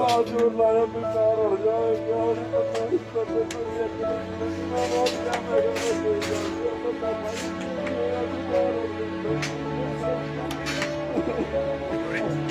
Mağdurlarımı sarılacağım, yavrularımı istedim, yetimlerime bakacağım, elime koyacağım, yolda kapanıp, yolda kapanıp,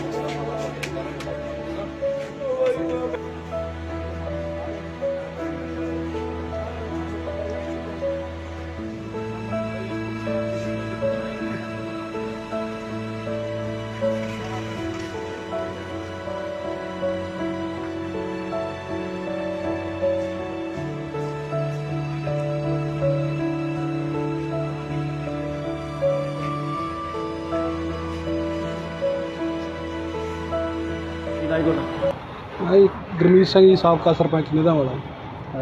ਭਾਈ ਗੁਰਮੀਤ ਸਿੰਘ ਜੀ ਸਾਬਕਾ ਸਰਪੰਚ ਨਿਧਾਂ ਵਾਲਾ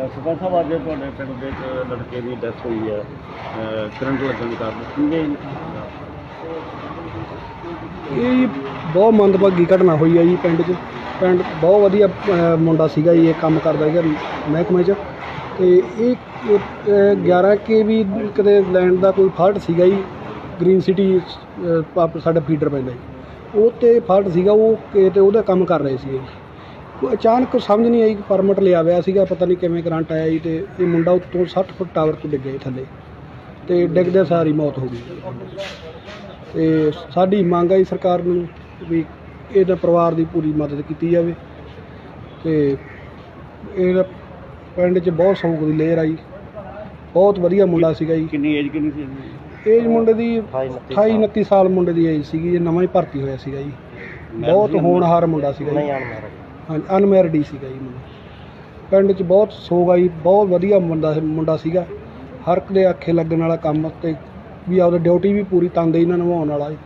ਸਰਪੰਚ ਸਾਹਿਬ ਅੱਜ ਤੁਹਾਡੇ ਪਿੰਡ ਦੇ ਇੱਕ ਲੜਕੇ ਦੀ ਡੈਥ ਹੋਈ ਹੈ। ਅਹ ਕਰੰਟ ਲੱਗਣ ਕਾਰਨ। ਕਿਵੇਂ ਇਹ ਬਹੁਤ ਮੰਦਭਾਗੀ ਘਟਨਾ ਹੋਈ ਹੈ ਜੀ ਪਿੰਡ 'ਚ। ਪਿੰਡ ਬਹੁਤ ਵਧੀਆ ਅ, ਮੁੰਡਾ ਸੀਗਾ ਜੀ ਇਹ ਕੰਮ ਕਰਦਾ ਸੀਗਾ ਮਹਿਕਮੇ 'ਚ। ਤੇ ਇਹ ਅ, 11 ਕੇ ਵੀ ਕਿਤੇ ਲੈਂਡ ਦਾ ਕੋਈ ਫਾਲਟ ਸੀਗਾ ਜੀ। ਗ੍ਰੀਨ ਸਿਟੀ ਅ, ਆਪ ਸਾਡਾ ਫੀਡਰ ਪੈਂਦਾ ਜੀ। ਉਹ ਤੇ ਫਾਲਟ ਸੀਗਾ, ਉਹ ਕਿਤੇ ਉਹਦਾ ਕੰਮ ਕਰ ਰਹੇ ਸੀ ਜੀ। ਉਹ ਅਚਾਨਕ ਸਮਝ ਨਹੀਂ ਆਈ ਕਿ ਪਰਮਿਟ ਲਿਆ ਹੋਇਆ ਸੀਗਾ, ਪਤਾ ਨਹੀਂ ਕਿਵੇਂ ਕਰੰਟ ਆਇਆ ਜੀ ਤੇ ਇਹ ਮੁੰਡਾ ਉੱਤੋਂ 60 ਫੁੱਟ ਟਾਵਰ ਤੋਂ ਡਿੱਗਿਆ ਜੀ ਥੱਲੇ। ਤੇ ਡਿੱਗਦੇ ਸਾਰੀ ਮੌਤ ਹੋ ਗਈ। ਤੇ ਸਾਡੀ ਮੰਗ ਹੈ ਸਰਕਾਰ ਨੂੰ ਵੀ ਇਹਦਾ ਪਰਿਵਾਰ ਦੀ ਪੂਰੀ ਮਦਦ ਕੀਤੀ ਜਾਵੇ। ਤੇ ਇਹ ਪਿੰਡ 'ਚ ਬਹੁਤ ਸੌਂਕ ਦੀ ਲੇਅਰ ਆਈ। ਬਹੁਤ ਵਧੀਆ ਮੁੰਡਾ ਸੀਗਾ ਜੀ। ਕਿੰਨੀ ਏਜ ਕਿੰਨੀ ਸੀ? ਏਜ ਮੁੰਡੇ ਦੀ 28 29 ਸਾਲ। ਮੁੰਡੇ ਦੀ ਏਜ ਸੀਗੀ ਇਹ ਨਵਾਂ ਹੀ ਭਰਤੀ ਹੋਇਆ ਸੀਗਾ ਜੀ। ਬਹੁਤ ਹੋਣਹਾਰ ਮੁੰਡਾ ਸੀਗਾ ਜੀ। ਹਾਂਜੀ ਅਨਮੈਰਿਡ ਹੀ ਸੀਗਾ ਜੀ ਮੁੰਡਾ। ਪਿੰਡ 'ਚ ਬਹੁਤ ਸੋਗ ਆਈ ਬਹੁਤ ਵਧੀਆ ਮੁੰਡਾ ਮੁੰਡਾ ਸੀਗਾ। ਹਰ ਇੱਕ ਦੇ ਆਖੇ ਲੱਗਣ ਵਾਲਾ ਕੰਮ ਤੇ ਵੀ ਆਪਦੀ ਡਿਊਟੀ ਵੀ ਪੂਰੀ ਤਨਦੇਹੀ ਨਾਲ ਨਿਭਾਉਣ ਵਾਲਾ ਜੀ।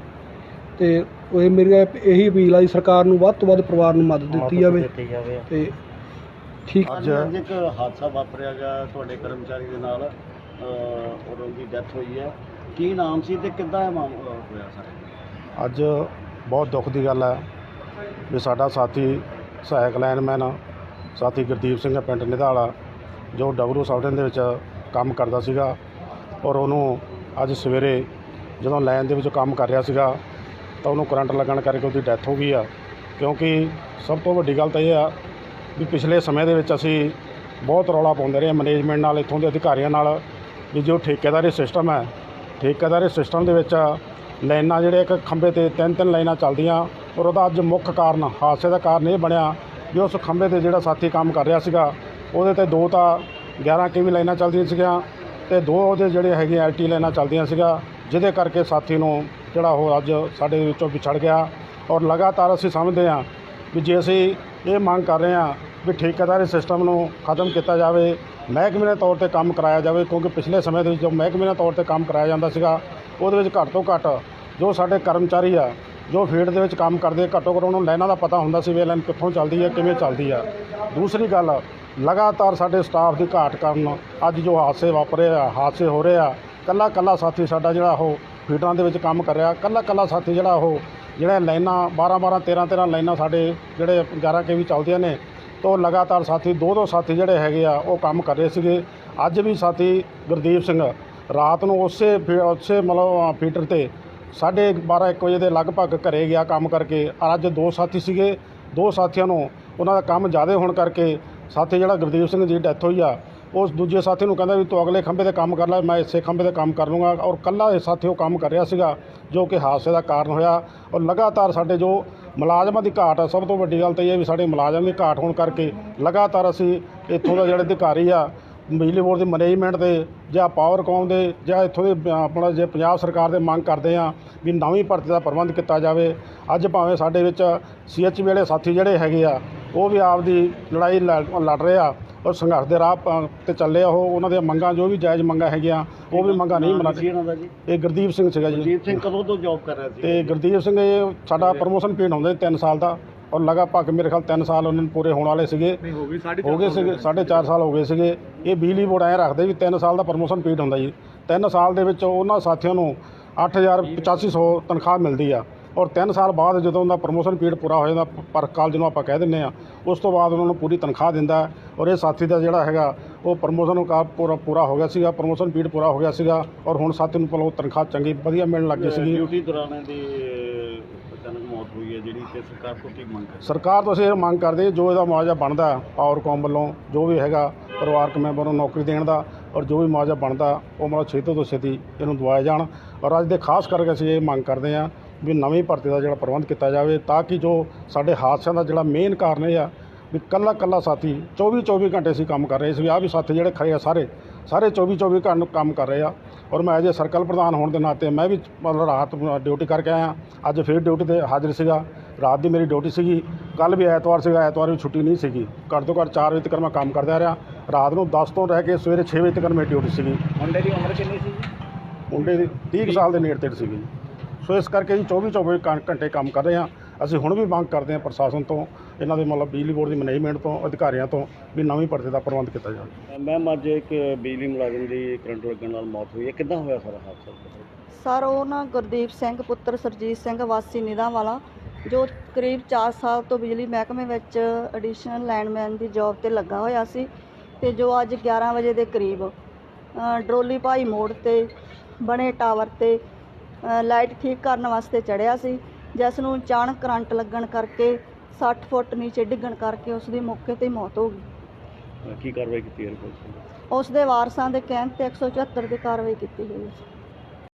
ਤੇ ਉਹ ਮੇਰੀ ਇਹੀ ਅਪੀਲ ਆ ਜੀ ਸਰਕਾਰ ਨੂੰ ਵੱਧ ਤੋਂ ਵੱਧ ਪਰਿਵਾਰ ਨੂੰ ਮਦਦ ਦਿੱਤੀ ਜਾਵੇ। ਤੇ ਠੀਕ ਅੱਜ ਇੱਕ ਹਾਦਸਾ ਵਾਪਰਿਆ ਗਾ ਤੁਹਾਡੇ ਕਰਮਚਾਰੀ ਦੇ ਨਾਲ ਔਰ ਉਹਦੀ ਡੈਥ ਹੋਈ ਹੈ। ਕੀ ਨਾਮ ਸੀ ਤੇ ਕਿੱਦਾਂ ਇਹ ਮਾਮਲਾ ਹੋਇਆ ਸਰ ਅੱਜ ਬਹੁਤ ਦੁੱਖ ਦੀ ਗੱਲ ਹੈ ਵੀ ਸਾਡਾ ਸਾਥੀ ਸਹਾਇਕ ਲਾਈਨਮੈਨ ਸਾਥੀ ਗੁਰਦੀਪ ਸਿੰਘ ਹੈ ਪਿੰਡ ਨਿਧਾਲਾ ਜੋ ਡਬਰੂ ਸਾਲਟਨ ਦੇ ਵਿੱਚ ਕੰਮ ਕਰਦਾ ਸੀਗਾ ਔਰ ਉਹਨੂੰ ਅੱਜ ਸਵੇਰੇ ਜਦੋਂ ਲਾਈਨ ਦੇ ਵਿੱਚ ਕੰਮ ਕਰ ਰਿਹਾ ਸੀਗਾ ਤਾਂ ਉਹਨੂੰ ਕਰੰਟ ਲੱਗਣ ਕਰਕੇ ਉਹਦੀ ਡੈਥ ਹੋ ਗਈ ਆ। ਕਿਉਂਕਿ ਸਭ ਤੋਂ ਵੱਡੀ ਗੱਲ ਤਾਂ ਇਹ ਆ ਵੀ ਪਿਛਲੇ ਸਮੇਂ ਦੇ ਵਿੱਚ ਅਸੀਂ ਬਹੁਤ ਰੌਲਾ ਪਾਉਂਦੇ ਰਹੇ ਮੈਨੇਜਮੈਂਟ ਨਾਲ, ਇੱਥੋਂ ਦੇ ਅਧਿਕਾਰੀਆਂ ਨਾਲ, ਵੀ ਜੋ ਠੇਕੇਦਾਰੀ ਸਿਸਟਮ ਹੈ ਠੇਕੇਦਾਰੀ ਸਿਸਟਮ ਦੇ ਵਿੱਚ ਲਾਈਨਾਂ ਜਿਹੜੇ ਇੱਕ ਖੰਭੇ ਤੇ ਤਿੰਨ ਤਿੰਨ ਲਾਈਨਾਂ ਚੱਲਦੀਆਂ ਔਰ ਉਹਦਾ ਅੱਜ ਮੁੱਖ ਕਾਰਨ ਹਾਦਸੇ ਦਾ ਕਾਰਨ ਇਹ ਬਣਿਆ ਵੀ ਉਸ ਖੰਭੇ ਤੇ ਜਿਹੜਾ ਸਾਥੀ ਕੰਮ ਕਰ ਰਿਹਾ ਸੀਗਾ, ਉਹਦੇ ਤੇ ਦੋ ਤਾਂ 11 ਕੇਵੀ ਲਾਈਨਾਂ ਚੱਲਦੀਆਂ ਸੀਗੀਆਂ ਤੇ ਦੋ ਉਹਦੇ ਜਿਹੜੇ ਹੈਗੇ ਐਲਟੀ ਲਾਈਨਾਂ ਚੱਲਦੀਆਂ ਸੀਗਾ, ਜਿਹਦੇ ਕਰਕੇ ਸਾਥੀ ਨੂੰ ਜਿਹੜਾ ਉਹ ਅੱਜ ਸਾਡੇ ਵਿੱਚੋਂ ਵਿਛੜ ਗਿਆ ਔਰ ਲਗਾਤਾਰ ਅਸੀਂ ਸਮਝਦੇ ਹਾਂ ਵੀ ਜੇ ਅਸੀਂ ਇਹ ਮੰਗ ਕਰ ਰਹੇ ਹਾਂ ਵੀ ਠੇਕੇਦਾਰੀ ਸਿਸਟਮ ਨੂੰ ਖਤਮ ਕੀਤਾ ਜਾਵੇ ਮਹਿਕਮੇ ਦੇ ਤੌਰ ਤੇ ਕੰਮ ਕਰਾਇਆ ਜਾਵੇ, ਕਿਉਂਕਿ ਪਿਛਲੇ ਸਮੇਂ ਦੇ ਵਿੱਚ ਜੋ ਮਹਿਕਮੇ ਦੇ ਤੌਰ ਤੇ ਕੰਮ ਕਰਾਇਆ ਜਾਂਦਾ ਸੀਗਾ, ਉਹਦੇ ਵਿੱਚ ਘੱਟ ਤੋਂ ਘੱਟ ਜੋ ਸਾਡੇ ਕਰਮਚਾਰੀ ਆ, ਜੋ ਫੀਲਡ ਦੇ ਵਿੱਚ ਕੰਮ ਕਰਦੇ ਘੱਟੋ ਘੱਟ ਉਹਨਾਂ ਨੂੰ ਲਾਈਨਾਂ ਦਾ ਪਤਾ ਹੁੰਦਾ ਸੀ ਵੀ ਇਹ ਲਾਈਨ ਕਿੱਥੋਂ ਚੱਲਦੀ ਹੈ ਕਿਵੇਂ ਚੱਲਦੀ ਆ। ਦੂਸਰੀ ਗੱਲ, ਲਗਾਤਾਰ ਸਾਡੇ ਸਟਾਫ ਦੀ ਘਾਟ ਕਾਰਨ ਅੱਜ ਜੋ ਹਾਦਸੇ ਵਾਪਰੇ ਆ, ਹਾਦਸੇ ਹੋ ਰਹੇ ਆ, ਕੱਲਾ ਕੱਲਾ ਸਾਥੀ ਸਾਡਾ ਜਿਹੜਾ ਉਹ ਫੀਲਡਾਂ ਦੇ ਵਿੱਚ ਕੰਮ ਕਰ ਰਿਹਾ, ਕੱਲਾ ਕੱਲਾ ਸਾਥੀ ਜਿਹੜਾ ਉਹ, ਜਿਹੜਾ ਲਾਈਨਾਂ 12 12 13 13 ਲਾਈਨਾਂ ਸਾਡੇ ਜਿਹੜੇ 11 ਕੇ ਵੀ ਚੱਲਦੀਆਂ ਨੇ ਤੋਂ ਲਗਾਤਾਰ ਸਾਥੀ, ਦੋ ਦੋ ਸਾਥੀ ਜਿਹੜੇ ਹੈਗੇ ਆ, ਉਹ ਕੰਮ ਕਰ ਰਹੇ ਸੀਗੇ। ਅੱਜ ਵੀ ਸਾਥੀ ਗੁਰਦੀਪ ਸਿੰਘ, ਰਾਤ ਨੂੰ ਉਸੇ ਫੀ- ਉਸੇ ਮਤਲਬ ਫੀਟਰ ਤੇ ਸਾਢੇ 12 1 ਵਜੇ ਦੇ ਲਗਭਗ ਘਰੇ ਗਿਆ ਕੰਮ ਕਰਕੇ। ਔਰ ਅੱਜ ਦੋ ਸਾਥੀ ਸੀਗੇ। ਦੋ ਸਾਥੀਆਂ ਨੂੰ ਉਹਨਾਂ ਦਾ ਕੰਮ ਜ਼ਿਆਦਾ ਹੋਣ ਕਰਕੇ ਸਾਥੀ ਜਿਹੜਾ ਗੁਰਦੀਪ ਸਿੰਘ ਦੀ ਡੈਥ ਹੋਈ ਆ, ਉਸ ਦੂਜੇ ਸਾਥੀ ਨੂੰ ਕਹਿੰਦਾ ਵੀ ਤੂੰ ਅਗਲੇ ਖੰਭੇ ਤੇ ਕੰਮ ਕਰ ਲੈ, ਮੈਂ ਇਸੇ ਖੰਭੇ ਤੇ ਕੰਮ ਕਰ ਲੂੰਗਾ। ਔਰ ਕੱਲਾ ਇਹ ਸਾਥੀ ਉਹ ਕੰਮ ਕਰ ਰਿਹਾ ਸੀਗਾ, ਜੋ ਕਿ ਹਾਦਸੇ ਦਾ ਕਾਰਨ ਹੋਇਆ। ਔਰ ਲਗਾਤਾਰ ਸਾਡੇ ਜੋ ਮੁਲਾਜ਼ਮਾਂ ਦੀ ਘਾਟ ਆ। ਸਭ ਤੋਂ ਵੱਡੀ ਗੱਲ ਤਾਂ ਇਹ ਹੈ ਵੀ ਸਾਡੇ ਮੁਲਾਜ਼ਮ ਦੀ ਘਾਟ ਹੋਣ ਕਰਕੇ ਲਗਾਤਾਰ ਅਸੀਂ ਇੱਥੋਂ ਦਾ ਜਿਹੜੇ ਅਧਿਕਾਰੀ ਆ, ਬਿਜਲੀ ਬੋਰਡ ਦੇ ਮੈਨੇਜਮੈਂਟ ਦੇ ਜਾਂ ਪਾਵਰਕੌਮ ਦੇ ਜਾਂ ਇੱਥੋਂ ਦੇ ਆਪਣਾ ਜੇ ਪੰਜਾਬ ਸਰਕਾਰ ਦੇ ਮੰਗ ਕਰਦੇ ਆ ਵੀ ਨਵੀਂ ਭਰਤੀ ਦਾ ਪ੍ਰਬੰਧ ਕੀਤਾ ਜਾਵੇ। ਅੱਜ ਭਾਵੇਂ ਸਾਡੇ ਵਿੱਚ ਸੀਐਚ ਵਾਲੇ ਸਾਥੀ ਜਿਹੜੇ ਹੈਗੇ ਆ, ਉਹ ਵੀ ਆਪਦੀ ਲੜਾਈ ਲੜ ਲੜ ਰਹੇ ਆ। ਔਰ ਸੰਘਰਸ਼ ਦੇ ਰਾਹ ਪ- ਤੇ ਚੱਲੇ ਆ ਉਹ ਉਹਨਾਂ ਦੀਆਂ ਮੰਗਾਂ ਜੋ ਵੀ ਜਾਇਜ਼ ਮੰਗਾਂ ਹੈਗੀਆਂ ਉਹ ਵੀ ਮੰਗਾਂ ਨਹੀਂ ਮੰਨ ਸੀ ਇਹਨਾਂ ਦਾ ਜੀ? ਇਹ ਗੁਰਦੀਪ ਸਿੰਘ ਸੀਗਾ ਜੀ। ਗੁਰਦੀਪ ਸਿੰਘ ਕਦੋਂ ਤੋਂ ਜੌਬ ਕਰ ਰਿਹਾ ਸੀ? ਤੇ ਗੁਰਦੀਪ ਸਿੰਘ ਇਹ ਸਾਡਾ ਪ੍ਰਮੋਸ਼ਨ ਪੀਰੀਅਡ ਹੁੰਦਾ 3 ਸਾਲ ਦਾ। ਔਰ ਲਗਾਭਗ ਮੇਰੇ ਖਿਆਲ 3 ਸਾਲ ਉਹਨਾਂ ਨੂੰ ਪੂਰੇ ਹੋਣ ਵਾਲੇ ਸੀਗੇ। ਹੋ ਗਈ ਸਾਡੀ ਹੋ ਗਏ ਸੀਗੇ 4.5 ਸਾਲ ਹੋ ਗਏ ਸੀਗੇ। ਇਹ ਬਿਜਲੀ ਬੋਰਡ ਐਂ ਰੱਖਦੇ ਵੀ 3 ਸਾਲ ਦਾ ਪ੍ਰਮੋਸ਼ਨ ਪੀਰੀਅਡ ਹੁੰਦਾ ਜੀ। 3 ਸਾਲ ਦੇ ਵਿੱਚ ਉਹਨਾਂ ਸਾਥੀਆਂ ਨੂੰ 8850 ਤਨਖਾਹ ਮਿਲਦੀ ਆ। ਔਰ 3 ਸਾਲ ਬਾਅਦ ਜਦੋਂ ਉਹਦਾ ਪ੍ਰਮੋਸ਼ਨ ਪੀਰੀਅਡ ਪੂਰਾ ਹੋ ਜਾਂਦਾ ਪਰ ਕਾਲ ਜਿਹਨੂੰ ਆਪਾਂ ਕਹਿ ਦਿੰਦੇ ਆ ਉਸ ਤੋਂ ਬਾਅਦ ਉਹਨਾਂ ਨੂੰ ਪੂਰੀ ਤਨਖਾਹ ਦਿੰਦਾ ਔਰ ਇਹ ਸਾਥੀ ਦਾ ਜਿਹੜਾ ਹੈਗਾ ਉਹ ਪ੍ਰਮੋਸ਼ਨ ਕਾ ਪੂਰਾ ਪੂਰਾ ਹੋ ਗਿਆ ਸੀਗਾ ਪ੍ਰਮੋਸ਼ਨ ਪੀਰੀਅਡ ਪੂਰਾ ਹੋ ਗਿਆ ਸੀਗਾ ਔਰ ਹੁਣ ਸਾਥੀ ਨੂੰ ਪਹਿਲਾਂ ਤਨਖਾਹ ਚੰਗੀ ਵਧੀਆ ਮਿਲਣ ਲੱਗ ਗਈ ਸੀਗੀ। ਡਿਊਟੀ ਦੌਰਾਨ ਅਹ, ਅਚਾਨਕ ਮੌਤ ਹੋਈ ਹੈ ਜਿਹੜੀ ਤੇ ਸਰਕਾਰ ਤੋਂ ਕੀ ਮੰਗ ਕਰ ਸਰਕਾਰ ਤੋਂ ਅਸੀਂ ਇਹ ਮੰਗ ਕਰਦੇ ਜੋ ਇਹਦਾ ਮੁਆਵਜ਼ਾ ਬਣਦਾ ਪਾਵਰਕੌਮ ਵੱਲੋਂ ਜੋ ਵੀ ਹੈਗਾ ਪਰਿਵਾਰਕ ਮੈਂਬਰ ਨੂੰ ਨੌਕਰੀ ਦੇਣ ਦਾ ਔਰ ਜੋ ਵੀ ਮੁਆਵਜ਼ਾ ਬਣਦਾ ਉਹ ਮਤਲਬ ਛੇਤੀ ਤੋਂ ਛੇਤੀ ਇਹਨੂੰ ਦਵਾਇਆ ਜਾਣ। ਔਰ ਅੱਜ ਦੇ ਖਾਸ ਕਰਕੇ ਅਸੀਂ ਇਹ ਮੰਗ ਕਰਦੇ ਹਾਂ ਵੀ ਨਵੀਂ ਭਰਤੀ ਦਾ ਜਿਹੜਾ ਪ੍ਰਬੰਧ ਕੀਤਾ ਜਾਵੇ ਤਾਂ ਕਿ ਜੋ ਸਾਡੇ ਹਾਦਸਿਆਂ ਦਾ ਜਿਹੜਾ ਮੇਨ ਕਾਰਨ ਇਹ ਆ ਵੀ ਕੱਲਾ ਕੱਲਾ ਸਾਥੀ 24 24 ਘੰਟੇ ਅਸੀਂ ਕੰਮ ਕਰ ਰਹੇ ਸੀ ਆਹ ਵੀ ਸਾਥੀ ਜਿਹੜੇ ਖੜੇ ਆ ਸਾਰੇ ਸਾਰੇ 24 24 ਘੰਟੇ ਕੰਮ ਕਰ ਰਹੇ ਆ। ਔਰ ਮੈਂ ਅਜੇ ਸਰਕਲ ਪ੍ਰਧਾਨ ਹੋਣ ਦੇ ਨਾਤੇ ਮੈਂ ਵੀ ਮਤਲਬ ਰਾਤ ਨੂੰ ਡਿਊਟੀ ਕਰਕੇ ਆਇਆ। ਅੱਜ ਫਿਰ ਡਿਊਟੀ ਤੇ ਹਾਜ਼ਰ ਸੀਗਾ। ਰਾਤ ਦੀ ਮੇਰੀ ਡਿਊਟੀ ਸੀਗੀ। ਕੱਲ ਵੀ ਐਤਵਾਰ ਸੀਗਾ ਐਤਵਾਰ ਵੀ ਛੁੱਟੀ ਨਹੀਂ ਸੀਗੀ। ਘੱਟ ਤੋਂ ਘੱਟ 4 ਵਜੇ ਤੱਕ ਮੈਂ ਕੰਮ ਕਰਦਾ ਰਿਹਾ। ਰਾਤ ਨੂੰ 10 ਤੋਂ ਰਹਿ ਕੇ ਸਵੇਰੇ 6 ਵਜੇ ਤੱਕ ਮੇਰੀ ਡਿਊਟੀ ਸੀਗੀ। ਮੁੰਡੇ ਦੀ ਉਮਰ ਕਿੰਨੀ ਸੀ ਮੁੰਡੇ ਦੀ 30 ਕੁ ਸਾਲ ਦੇ ਨੇੜੇ ਤੇੜੇ ਸੀਗੀ ਸੋ ਇਸ ਕਰਕੇ ਜੀ 24 24 ਘੰ- ਘੰਟੇ ਕੰਮ ਕਰ ਰਹੇ ਹਾਂ। ਅਸੀਂ ਹੁਣ ਵੀ ਮੰਗ ਕਰਦੇ ਹਾਂ ਪ੍ਰਸ਼ਾਸਨ ਤੋਂ ਇਹਨਾਂ ਦੇ ਮਤਲਬ ਬਿਜਲੀ ਬੋਰਡ ਦੀ ਮੈਨੇਜਮੈਂਟ ਤੋਂ ਅਧਿਕਾਰੀਆਂ ਤੋਂ ਵੀ ਨਵੀਂ ਭਰਤੀ ਦਾ ਪ੍ਰਬੰਧ ਕੀਤਾ ਜਾਵੇ। ਮੈਮ ਅੱਜ ਇੱਕ ਬਿਜਲੀ ਮੁਲਾਜ਼ਮ ਦੀ ਕਰੰਟ ਲੱਗਣ ਨਾਲ ਮੌਤ ਹੋਈ ਹੈ। ਕਿੱਦਾਂ ਹੋਇਆ ਸਾਰਾ ਹਾਦਸਾ? ਸਰ ਉਹ ਨਾ ਗੁਰਦੀਪ ਸਿੰਘ ਪੁੱਤਰ ਸਰਜੀਤ ਸਿੰਘ ਵਾਸੀ ਨਿਧਾਂ ਵਾਲਾ ਜੋ ਕਰੀਬ 4 ਸਾਲ ਤੋਂ ਬਿਜਲੀ ਮਹਿਕਮੇ ਵਿੱਚ ਐਡੀਸ਼ਨਲ ਲਾਈਨਮੈਨ ਦੀ ਜੌਬ ਤੇ ਲੱਗਾ ਹੋਇਆ ਸੀ ਤੇ ਜੋ ਅੱਜ 11 ਵਜੇ ਦੇ ਕਰੀਬ ਅ, ਡਰੋਲੀ ਭਾਈ ਮੋੜ ਤੇ ਬਣੇ ਟਾਵਰ ਤੇ ਲਾਈਟ ਠੀਕ ਕਰਨ ਵਾਸਤੇ ਚੜਿਆ ਸੀ। ਜਿਸ ਨੂੰ ਅਚਾਨਕ ਕਰੰਟ ਲੱਗਣ ਕਰਕੇ 60 ਫੁੱਟ ਨੀਚੇ ਡਿੱਗਣ ਕਰਕੇ ਉਸ ਦੀ ਮੌਕੇ ਤੇ ਹੀ ਮੌਤ ਹੋ ਗਈ। ਕੀ ਕਾਰਵਾਈ ਕੀਤੀ ਹੈ ਪੁਲਿਸ ਨੇ ਉਸ ਦੇ ਵਾਰਸਾਂ ਦੇ ਕਹਿਣ ਤੇ 174 ਦੀ ਕਾਰਵਾਈ ਕੀਤੀ ਗਈ ਹੈ।